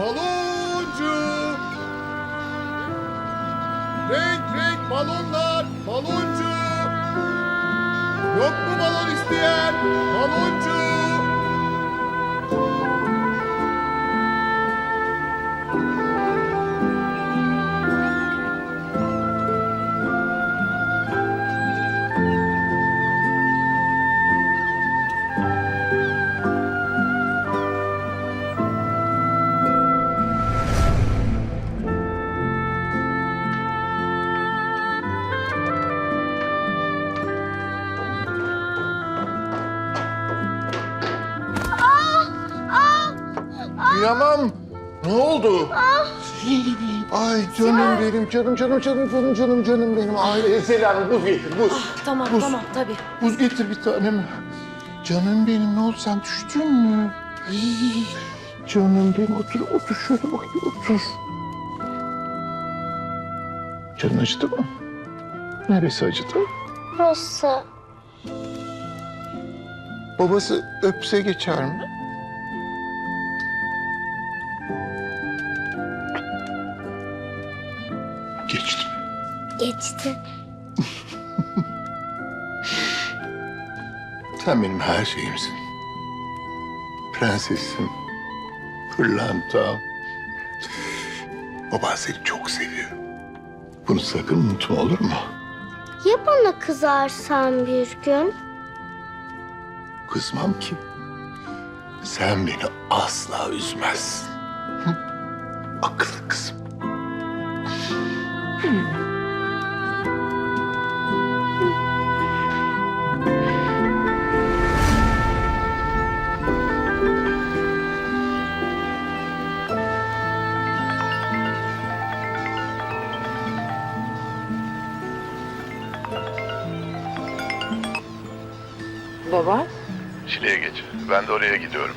Baloncu. Renk renk balonlar. Baloncu. Yok mu balon isteyen? Baloncu. Kıyamam. Ne oldu? Ay canım benim, canım canım canım canım canım canım benim. Ay Ezel Hanım buz getir, buz. Tamam Buz. tamam tabii. Buz getir bir tanem. Canım benim ne oldu sen düştün mü? Ay, canım benim otur otur şöyle bakayım otur. Canın acıdı mı? Neresi acıdı? Burası. Babası öpse geçer mi? Geçti. Sen benim her şeyimsin. Prensesim, pırlantam. Baban seni çok seviyor. Bunu sakın unutma olur mu? Ya bana kızarsan bir gün? Kızmam ki. Sen beni asla üzmezsin. Hı? Baba. Şile'ye geç. Ben de oraya gidiyorum.